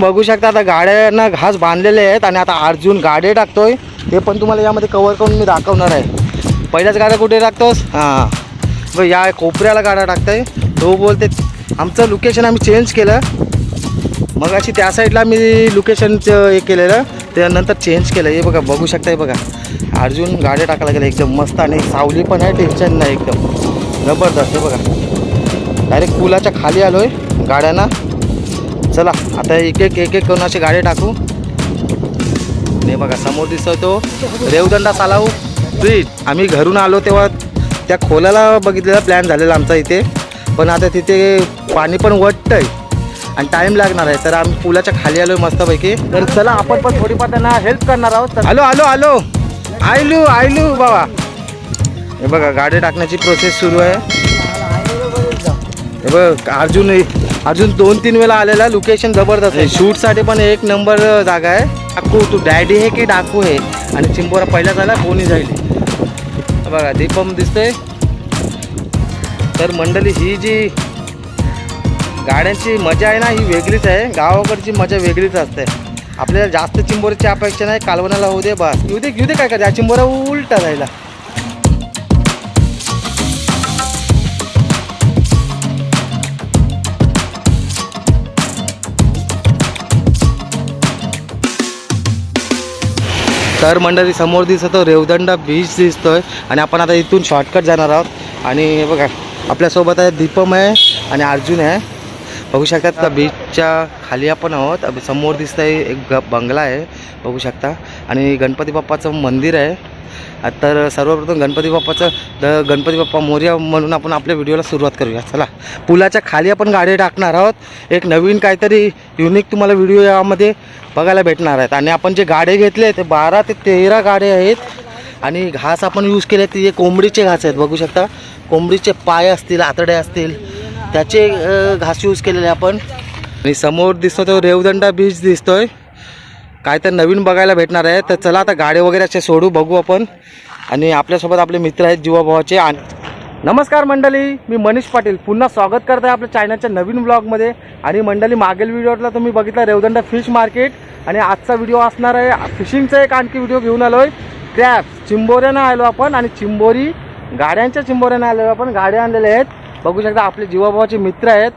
बघू शकता आता गाड्यांना घास बांधलेले आहेत आणि आता अर्जुन गाडे टाकतोय. ते पण तुम्हाला यामध्ये कवर करून मी दाखवणार आहे. पहिल्याच गाड्या कुठे टाकतोस? हां. बघ या कोपऱ्याला गाड्या टाकतोय. तो बोलते आमचं लोकेशन आम्ही चेंज केलं. मग अशी त्या साईडला मी लोकेशनचं हे केलेलं. त्यानंतर चेंज केलं. हे बघा बघू शकता हे बघा. अर्जुन गाड्या टाकायला गेलं एकदम मस्त आणि सावली पण आहे टेन्शन नाही एकदम. जबरदस्त बघा. डायरेक्ट पुलाच्या खाली आलो आहे गाड्यांना. चला आता एक एक एक एक करून असे गाडी टाकू. नाही बघा समोर दिसतो तो रेवदंडा सालाव ब्रिज आम्ही घरून आलो तेव्हा त्या खोल्याला बघितलेला प्लॅन झालेला आमचा इथे. पण आता तिथे पाणी पण वटतंय आणि टाईम लागणार आहे. तर आम्ही पुलाच्या खाली आलो मस्तपैकी. तर चला आपण पण थोडीफार त्यांना हेल्प करणार आहोत. हॅलो आलो आलो आलो आयलू आयलू बाबा. हे बघा गाडी टाकण्याची प्रोसेस सुरू आहे. हे बघ अर्जुन अर्जुन दोन तीन वेळा आलेला लोकेशन जबरदस्त आहे. शूटसाठी पण एक नंबर जागा आहे. डाकू तू डॅडी आहे की डाकू आहे? आणि चिंबोरा पहिला झाला कोणी जाईल? हे बघा दीपम दिसतंय. तर मंडळी ही जी गाड्यांची मजा आहे ना ही वेगळीच आहे. गावाकडची मजा वेगळीच असते. आपल्याला जास्त चिंबोरीची अपेक्षा नाही कालवणाला होऊ दे बस. येऊ दे घेऊ दे काय का त्या चिंबोरा उलटा जायला. तर मंडळी समोर दिसतो रेवदंडा बीच दिसतोय. आणि आपण आता इथून शॉर्टकट जाणार आहोत. आणि बघा आपल्यासोबत आहे दीपम आहे आणि अर्जुन आहे. बघू शकतात का बीचच्या खाली आपण आहोत. समोर दिसतंय एक बंगला आहे. बघू शकता. आणि गणपती बाप्पाचं मंदिर आहे. तर सर्वप्रथम गणपती बाप्पाचं द गणपती बाप्पा मोर्या म्हणून आपण आपल्या व्हिडिओला सुरुवात करूया. चला. पुलाच्या खाली आपण गाडी टाकणार आहोत. एक नवीन काहीतरी युनिक तुम्हाला व्हिडिओ यामध्ये बघायला भेटणार आहेत. आणि आपण जे गाडे घेतले ते बारा ते तेरा गाडे आहेत. आणि घास आपण यूज केले ते कोंबडीचे घास आहेत बघू शकता. कोंबडीचे पाय असतील आतडे असतील त्याचे घास यूज केलेले आपण. आणि समोर दिसतो तो रेवदंडा बीच दिसतोय. काय तर नवीन बघायला भेटणार आहे. तर चला आता गाडी वगैरे असे सोडू बघू आपण. आणि आपल्यासोबत आपले मित्र आहेत जीवाभावाचे आणि नमस्कार मंडळी मी मनीष पाटील. पुन्हा स्वागत करत आहे आपल्या चायनाच्या नवीन ब्लॉगमध्ये आणि मंडळी मागील व्हिडिओला तुम्ही बघितला रेवदंडा फिश मार्केट. आणि आजचा व्हिडिओ असणार आहे फिशिंगचा एक आणखी व्हिडिओ घेऊन आलो आहे क्रॅप चिंबोऱ्यानं आलो आपण. आणि चिंबोरी गाड्यांच्या चिंबोऱ्यानं आलो आपण. गाड्या आणलेल्या आहेत. बघू शकता आपले जीवाभावाचे मित्र आहेत.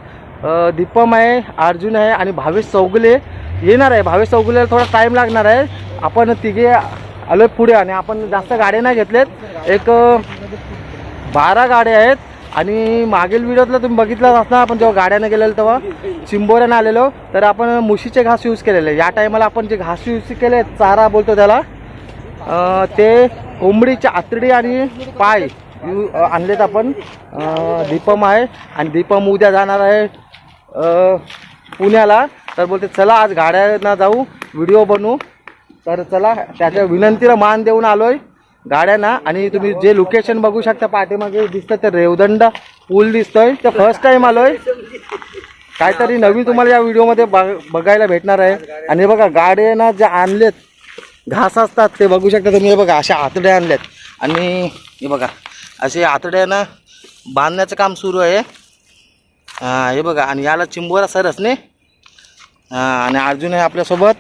दीपम आहे अर्जुन आहे आणि भावेश चौगुले. येणार आहे. भावेश चौगुलेला थोडा टाईम लागणार आहे. आपण तिघे आलो पुढे आणि आपण जास्त गाड्या नाही घेतलेत. एक बारा गाड्या आहेत आणि मागील व्हिडिओतला तुम्ही बघितलं असणार. आपण जेव्हा गाड्यानं गेलेलो तेव्हा चिंबोऱ्यानं आलेलो. तर आपण मुशीचे घास यूज केलेले या टायमाला आपण जे घास यूज केले चारा बोलतो त्याला ते कोंबडीचे आतडी आणि पाय यू आणलेत आपण. दीपम आहे आणि दीपम उद्या जाणार आहे पुण्याला. तर बोलते चला आज गाड्यांना जाऊ व्हिडिओ बनवू. तर चला त्याच्या विनंतीला मान देऊन आलोय गाड्यांना. आणि तुम्ही जे लोकेशन बघू शकता पाठीमागे दिसतं ते रेवदंडा पूल दिसतोय. ते फर्स्ट टाइम आलोय. काहीतरी नवीन तुम्हाला या व्हिडिओमध्ये बघ बघायला भेटणार आहे. आणि हे बघा गाड्यांना जे आणलेत घास असतात ते बघू शकता तुम्ही. हे बघा अशा आतड्या आणल्यात. आणि हे बघा असे आतड्यांना बांधण्याचं काम सुरू आहे. हे बघा आणि याला चिंबोरा सरसने हां आणि अर्जुन आहे आपल्यासोबत.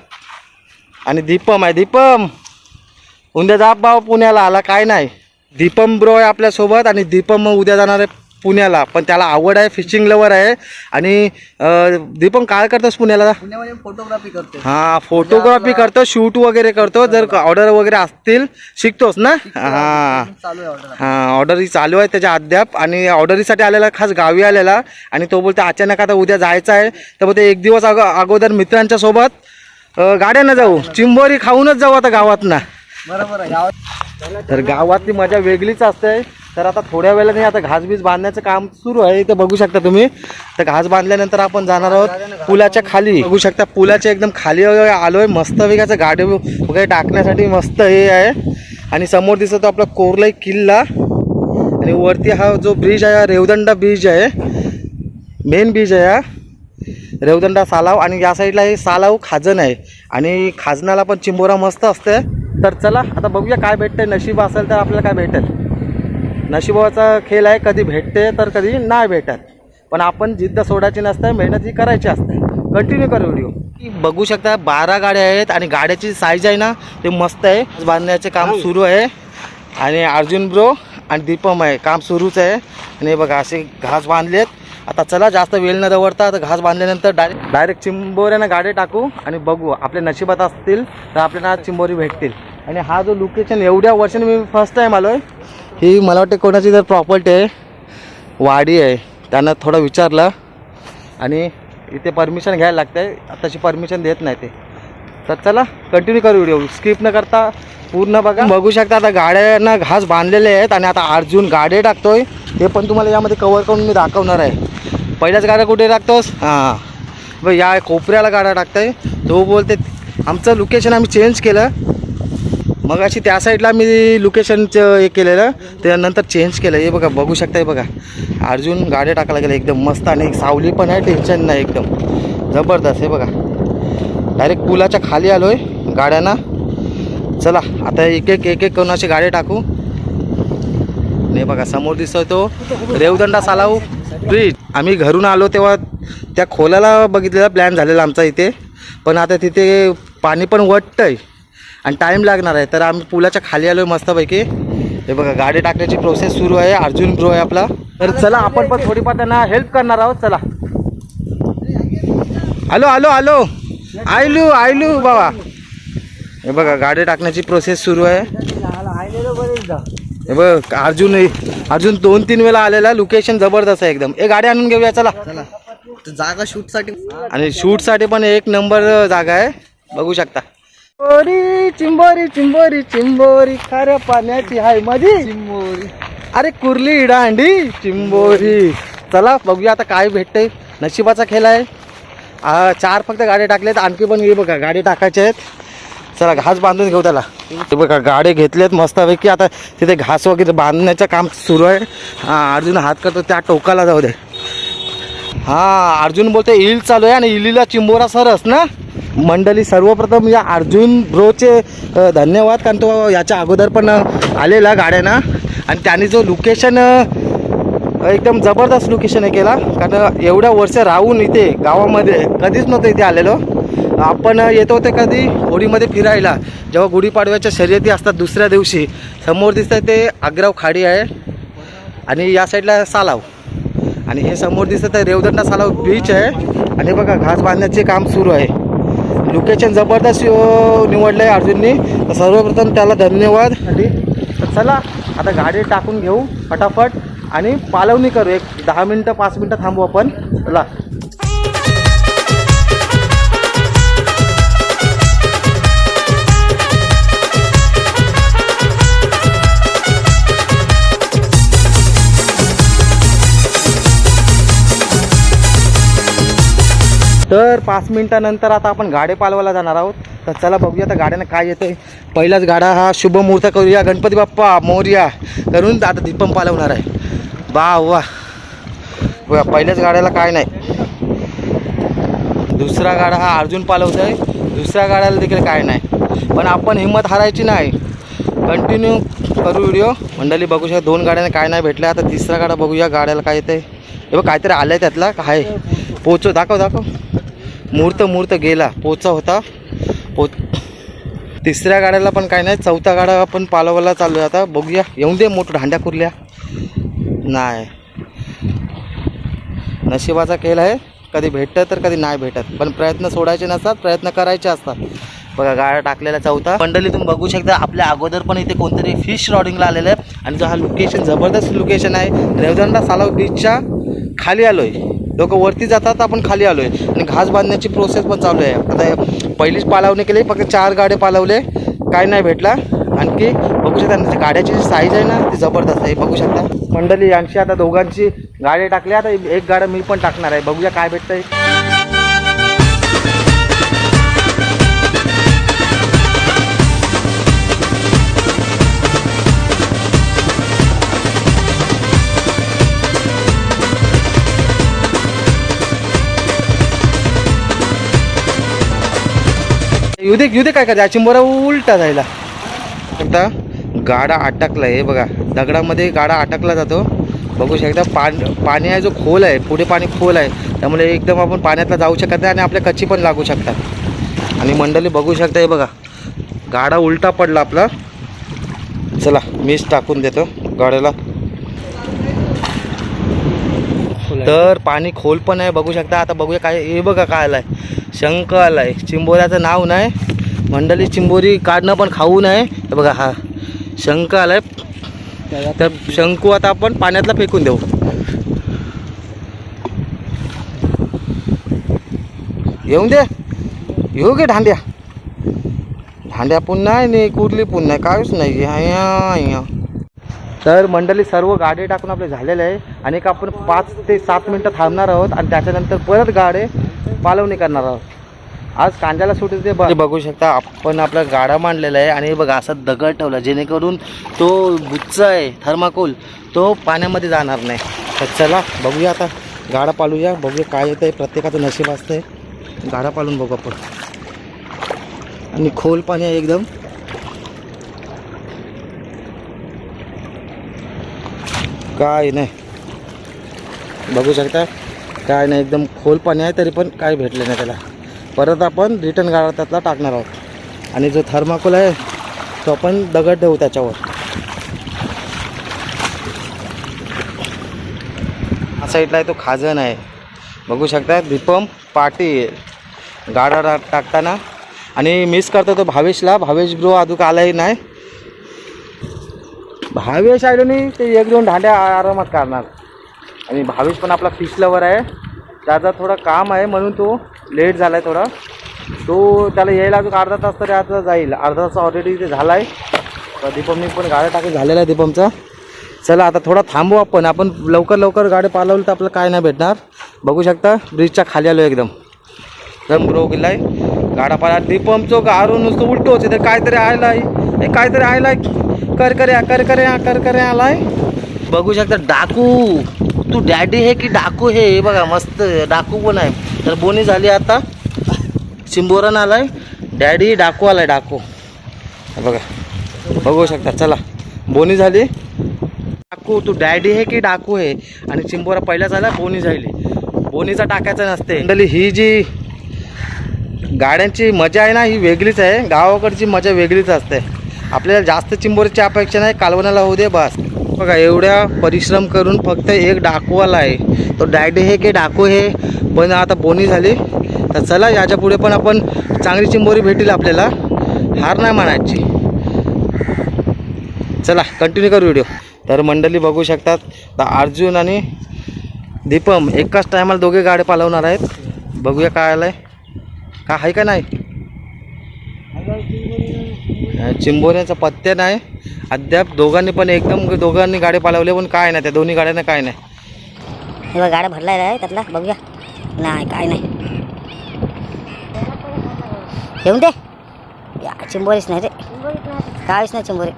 आणि दीपम आहे दीपम. उद्या जा भाऊ पुण्याला आला काय नाही. दीपम ब्रो आहे आपल्यासोबत आणि दीपम मग उद्या जाणार आहे पुण्याला पण त्याला आवड आहे फिशिंग लवर आहे. आणि अं, दीपम काय करतोस पुण्याला? फोटोग्राफी करते हा फोटोग्राफी करतो शूट वगैरे करतो जर ऑर्डर वगैरे असतील शिकतोस ना? हा. चालू आहे ऑर्डर हा ऑर्डरी चालू आहे त्याच्या अद्याप. आणि ऑर्डरीसाठी आलेला खास गावी आलेला. आणि तो बोलतो अचानक आता उद्या जायचं आहे. तर बोलते एक दिवस अगो अगोदर मित्रांच्या सोबत गाड्यानं जाऊ. चिंबोरी खाऊनच जाऊ आता गावात ना बरोबर तर गावातली मजा वेगळीच असते. तर आता थोड्या वेळाने आता घास बीज बांधण्याचं काम सुरू आहे. इथं बघू शकता तुम्ही. तर घास बांधल्यानंतर आपण जाणार आहोत पुलाच्या खाली. बघू शकता पुलाच्या एकदम खाली वगैरे आलोय. मस्त वेगाचं गाडी वगैरे टाकण्यासाठी मस्त हे आहे. आणि समोर दिसतो आपला कोरलाई किल्ला. आणि वरती हा जो ब्रिज आहे हा रेवदंडा ब्रिज आहे. मेन ब्रिज आहे हा. रेवदंडा सालाव. आणि या साईडला हे सालाव खाजन आहे. आणि खाजनाला पण चिंबोरा मस्त असते तर चला आता बघूया काय भेटतंय. नशीब असेल तर आपल्याला काय भेटेल. नशिबाचा खेळ आहे कधी भेटते तर कधी नाही भेटत. पण आपण जिद्द सोडायची नसते मेहनत ही करायची असते. कंटिन्यू कर व्हिडिओ बघू शकता बारा गाड्या आहेत आणि गाड्याची साईज आहे ना ते मस्त आहे. बांधण्याचे काम सुरू आहे. आणि अर्जुन ब्रो आणि दीपम आहे काम सुरूच आहे. आणि हे बघा असे घास बांधलेत. आता चला जास्त वेळ न दवडता आता घास बांधल्यानंतर डायरेक्ट डायरेक्ट चिंबोऱ्यानं गाडी टाकू आणि बघू. आपल्या नशिबात असतील तर आपल्याला चिंबोरी भेटतील. आणि हा जो लोकेशन एवढ्या वर्षाने मी फर्स्ट टाईम आलो आहे ही मला वाटते कोणाची जर प्रॉपर्टी आहे. वाडी आहे. त्यांना थोडं विचारलं. आणि इथे परमिशन घ्यायला लागते तशी परमिशन देत नाही ते. तर चला कंटिन्यू करू व्हिडिओ स्किप न करता पूर्ण बघा. बघू शकता आता गाड्यांना घास बांधलेले आहेत आणि आता अर्जुन गाडे टाकतोय. ते पण तुम्हाला यामध्ये कवर करून मी दाखवणार आहे. पहिल्याच गाड्या कुठे टाकतोस? हां. बघ या कोपऱ्याला गाड्या टाकतोय. तो बोलते आमचं लोकेशन आम्ही चेंज केलं. मग अशी त्या साईडला मी लोकेशनचं हे केलेलं त्यानंतर चेंज केलं. हे बघा बघू शकताय बघा. अर्जुन गाड्या टाकायला गेलं एकदम मस्त आणि सावली पण आहे टेन्शन नाही एकदम. जबरदस्त हे बघा. डायरेक्ट पुलाच्या खाली आलो आहे गाड्यांना. चला आता एक एक एक एक करून असे गाड्या टाकू. नाही बघा समोर दिसतोय तो रेवदंडा सालाऊ ब्रिज आम्ही घरून आलो तेव्हा त्या खोलाला बघितलेला प्लॅन झालेला आमचा इथे. पण आता तिथे पाणी पण वटतं आहे आणि टाईम लागणार आहे. तर आम्ही पुलाच्या खाली आलो मस्तपैकी. हे बघा गाडी टाकण्याची प्रोसेस सुरू आहे. अर्जुन ब्रो आहे आपला. तर चला आपण पण थोडीफार त्यांना हेल्प करणार आहोत. चला. आलो आलो आलो आयलू आयलू बाबा. हे बघा गाडी टाकण्याची प्रोसेस सुरू आहे. हे बघ अर्जुन अर्जुन दोन तीन वेळा आलेला. लोकेशन जबरदस्त आहे एकदम. ए गाडी आणून घेऊया चला. जागा शूटसाठी आणि शूटसाठी पण एक नंबर जागा आहे. बघू शकता. चिंबोरी चिंबोरी चिंबोरी चिंबोरी. खाऱ्या पाण्याची हाय मधी. अरे कुर्ली दांडी चिंबोरी. चला बघूया आता काय भेटतंय. नशिबाचा खेळ आहे. आ, चार फक्त गाडी टाकलेत. आणखी पण हे बघा गाडी टाकायचे आहेत. चला घास बांधून घेऊ त्याला. हे बघा गाडी घेतलेत मस्तपैकी. आता तिथे घास वगैरे बांधण्याचं काम सुरू आहे. हा अर्जुन हात करतो त्या टोकाला जाऊ दे. हा अर्जुन बोलते इल चालू आहे आणि इलीला चिंबोरा सरस ना? मंडळी सर्वप्रथम या अर्जुन ब्रोचे धन्यवाद. कारण तो याच्या अगोदर पण आलेला गाड्यानं. आणि त्याने जो लोकेशन एकदम जबरदस्त लोकेशन आहे केला. कारण एवढ्या वर्ष राहून इथे गावामध्ये कधीच नव्हतं इथे आलेलो. आपण येतो ते कधी होडीमध्ये फिरायला. जेव्हा गुढीपाडव्याच्या शर्यती असतात दुसऱ्या दिवशी समोर दिसतं ते आग्राव खाडी आहे. आणि या साईडला सालाव. आणि हे समोर दिसतं ते रेवदंडा सालाव बीच आहे. आणि बघा घास बांधण्याचे काम सुरू आहे. लोकेशन जबरदस्त निवडलं आहे अर्जुननी. तर सर्वप्रथम त्याला धन्यवाद. तर चला आता गाडी टाकून घेऊ फटाफट. आणि पालवणी करू एक दहा मिनटं पाच मिनटं थांबू आपण. चला. तर पाच मिनिटानंतर आता आपण गाडे पालवायला जाणार आहोत. तर चला बघूया आता गाड्यानं काय येतंय. पहिलाच गाडा हा शुभ मुहूर्त करूया. गणपती बाप्पा मोर्या. करून आता दीपम पालवणार आहे. बा वा. बघा पहिल्याच गाड्याला काय नाही. दुसरा गाडा हा अर्जुन पालवतोय. दुसऱ्या गाड्याला देखील काय नाही. पण आपण हिंमत हारायची नाही. कंटिन्यू करू व्हिडिओ मंडळी बघू शकता दोन गाड्यांना काय नाही भेटलं. आता तिसरा गाडा बघूया. गाड्याला काय येते हे बघ काहीतरी आलं आहे त्यातला. काय? पोचो दाखव दाखव. मुहूर्त मुहूर्त गेला पोचा होता. पो तिसऱ्या गाड्याला पण काय नाही चौथा गाडा आपण पालवायला चालू आहे आता. बघूया. येऊन दे मोठं भांड्या कुरल्या. नाही. नशिबाचा खेळ आहे. कधी भेटतं तर कधी नाही भेटत. पण प्रयत्न सोडायचे नसतात प्रयत्न करायचे असतात. बघा गाड्या टाकलेला चौथा. मंडळी तुम्ही बघू शकता आपल्या अगोदर पण इथे कोणतरी फिश रॉडिंगला आलेलं आहे. आणि जो हा लोकेशन जबरदस्त लोकेशन आहे रेवदंडा सालाव बीचच्या खाली आलो आहे लोक वरती जातात आपण खाली आलो आहे आणि घास बांधण्याची प्रोसेस पण चालू आहे. आता पहिलीच पालावणी केली फक्त चार गाडे पालवले. काय नाही भेटला. आणखी बघू शकता आणि गाड्याची जी साईज आहे ना ती जबरदस्त आहे. बघू शकता. मंडळी यांची आता दोघांची गाडी टाकली. आता एक गाडा मी पण टाकणार आहे. बघूया काय भेटतंय. येऊ दे येऊ दे काय करायचं चिंबोरा उलटा जायला. आता गाडा अटकला आहे बघा. दगडामध्ये गाडा अटकला जातो. बघू शकता पाणी पाणी आहे जो खोल आहे पुढे पाणी खोल आहे. त्यामुळे एकदम आपण पाण्यातला जाऊ शकत नाही आणि आपल्या कच्ची पण लागू शकतात. आणि मंडळी बघू शकता हे बघा. गाडा उलटा पडला आपला. चला मीच टाकून देतो गाड्याला. तर पाणी खोल पण आहे बघू शकता. आता बघूया काय हे बघा काय आलं आहे शंख आलाय चिंबोऱ्याचं नाव नाही. मंडळी चिंबोरी काढणं पण खाऊ नये. हे बघा हा. शंख आलाय तर शंकू आता आपण पाण्यातला फेकून देऊ. येऊन दे. येऊ गे ढांड्या? ढांड्या पुन्हा आहे नाही कुर्ली पुन्हा काहीच नाही. अय्या, तर मंडळी सर्व गाडी टाकून आपले झालेले आहे. आणि एक आपण पाच ते सात मिनटं थांबणार आहोत आणि त्याच्यानंतर परत गाडे पालवणी करणार आहोत. आज कांद्याला सुट ते बघू. शकता आपण आपला गाडा मांडलेला आहे आणि बघा असा दगड ठेवला जेणेकरून तो बुच्चा आहे थर्माकोल तो पाण्यामध्ये जाणार नाही. तर चला बघूया आता. गाडा पालूया बघूया काय येतं आहे प्रत्येकाचं नशीब असतं आहे गाडा पालून बघू आपण. आणि खोल पाणी आहे एकदम. काय नाही. बघू शकता? काय नाही एकदम खोल पाणी आहे तरी पण काय भेटलं नाही त्याला. परत आपण रिटर्न गाडा त्यातला टाकणार आहोत. आणि जो थर्माकोल आहे तो आपण दगड ठेवू त्याच्यावर. हा साईडला आहे तो खाजन आहे. बघू शकता दीपम पाटील गाडा टा- टाकताना. आणि मिस करतो तो भावेशला. भावेश ब्रो अजून आलाही नाही. भावेश आलो नाही ते एक दोन ढांड्या आरामात करणार आणि भावेश पण आपला फिश लवर आहे. त्याचा थोडं काम आहे म्हणून तो लेट झाला आहे थोडा. तो त्याला यायला अजून अर्धा तास तरी आता जाईल. अर्धा तास ऑलरेडी ते झाला आहे तर दीपमनी पण गाड्या टाकी झालेला आहे दीपमचा. चला आता थोडा थांबू आपण. आपण लवकर लवकर गाडी पालवली तर आपलं काय नाही भेटणार. बघू शकता ब्रिजच्या खाली आलो एकदम. एकदम ग्रो गेलाय गाडा पाला दीपमचं गारून नुसतं उलटोच होते तर काहीतरी आलाय हे काहीतरी आलाय कर या कर या कर करे आलाय. बघू शकता डाकू. तू डॅडी हे की डाकू हे? बघा मस्त डाकू पण आहे. तर बोनी झाली आता. चिंबोरन आलाय डॅडी डाकू आलाय डाकू. हे बघा. बघू शकता चला. बोनी झाली. डाकू तू डॅडी हे की डाकू हे आणि चिंबोरा पहिलाच आला बोनी झाली. बोनीचा टाकायचा नसते. मंडळी ही जी गाड्यांची मजा आहे ना ही वेगळीच आहे. गावाकडची मजा वेगळीच असते. आपल्याला जास्त चिंबोरीची अपेक्षा नाही. कालवणाला होऊ दे बस. बघा एवढ्या परिश्रम करून फक्त एक डाकूवाला आहे. तो डायडे हे की डाकू हे पण आता बोनी झाली. तर चला याच्यापुढे पण आपण चांगली चिंबोरी भेटेल आपल्याला. हार नाही मानायची. चला कंटिन्यू करू व्हिडिओ तर मंडळी बघू शकतात तर अर्जुन आणि दीपम एकाच टायमाला दोघे गाड्या पालवणार आहेत. बघूया काय आलं आहे का आहे का नाही? चिंबोऱ्याचा पत्त्या नाही. अद्याप दोघांनी पण एकदम दोघांनी गाडी पालवले पण काय नाही त्या दोन्ही गाड्यांना काय नाही. हे बघ गाड्या भरलाय आहे त्यातला बघूया. नाही काय नाही. येऊन दे. या चिंबोरीच नाही रे. काहीच नाही चिंबोरी.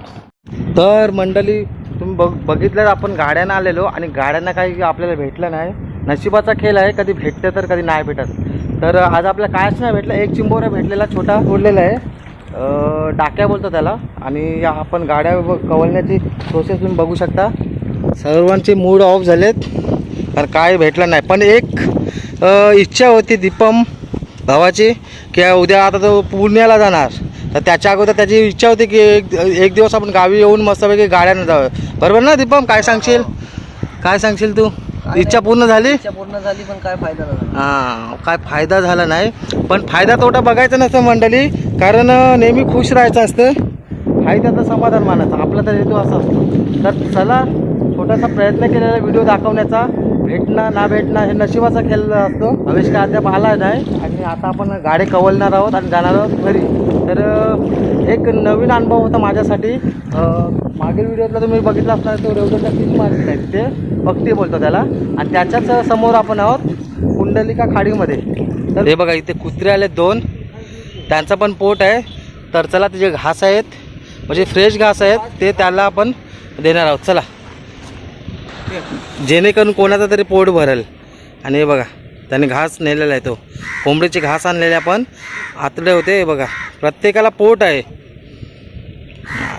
तर मंडळी तुम्ही बघ बघितलं आपण गाड्यांना आलेलो आणि गाड्यांना काही आपल्याला भेटलं नाही. नशिबाचा खेळ आहे कधी भेटतं तर कधी नाही भेटत. तर आज आपल्याला कायच नाही भेटलं एक चिंबोरा भेटलेला छोटा सोडलेला आहे. डाक्या बोलतो त्याला. आणि या आपण गाड्या ब- कवलण्याची प्रोसेस तुम्ही बघू शकता. सर्वांचे मूड ऑफ झालेत. तर काय भेटलं नाही. पण एक इच्छा होती दीपम भावाची की उद्या आता तो पुण्याला जाणार. तर त्याच्या अगोदर त्याची इच्छा होती की एक एक दिवस आपण गावी येऊन मस्तपैकी गाड्यानं जावं बरोबर ना दीपम? काय सांगशील? काय सांगशील तू? इच्छा पूर्ण झाली? इच्छा पूर्ण झाली पण काय फायदा झाला हां काय फायदा झाला नाही. पण फायदा तोटा बघायचा नसतं मंडळी कारण नेहमी खुश राहायचं असतं. फायद्याचं समाधान मानायचं. आपला तर हेतू असा असतो. तर चला छोटासा प्रयत्न केलेला व्हिडिओ दाखवण्याचा. भेटणं ना भेटणं हे नशिबाचा खेळ असतो. हवेश काय अद्याप आला नाही. आणि आता आपण गाडी कवलणार आहोत आणि जाणार आहोत घरी. तर एक नवीन अनुभव होता माझ्यासाठी. मागील व्हिडिओतला तुम्ही बघितला असणार तो रेवदरला फिश मार्केट आहे तिथे भक्ती बोलतो त्याला. आणि त्याच्याच समोर आपण आहोत कुंडलिका खाडीमध्ये. तर हे बघा इथे कुत्रे आले दोन. त्यांचा पण पोट आहे. तर चला ते जे घास आहेत. म्हणजे फ्रेश घास आहेत. ते त्याला आपण देणार आहोत. चला. जेणेकरून कोणाचा तरी पोट भरेल. आणि हे बघा त्याने घास नेलेला आहे तो. कोंबडीचे घास आणलेले आपण. आतडे होते हे बघा. प्रत्येकाला पोट आहे.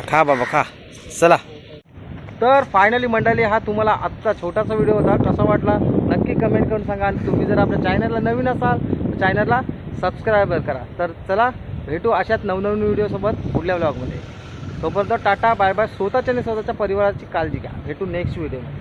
खा बाबा खा. चला. तर फायनली मंडळी हा तुम्हाला आजचा छोटासा व्हिडिओ होता. कसा वाटला? नक्की कमेंट करून सांगा. आणि तुम्ही जर आपल्या चॅनलला नवीन असाल तर चॅनलला सबस्क्राईब करा. तर चला भेटू अशाच नवनवीन व्हिडिओसोबत पुढल्या ब्लॉगमध्ये तोपर्यंत टाटा बाय बाय स्वतःच्या आणि स्वतःच्या परिवाराची काळजी घ्या. भेटू नेक्स्ट व्हिडिओमध्ये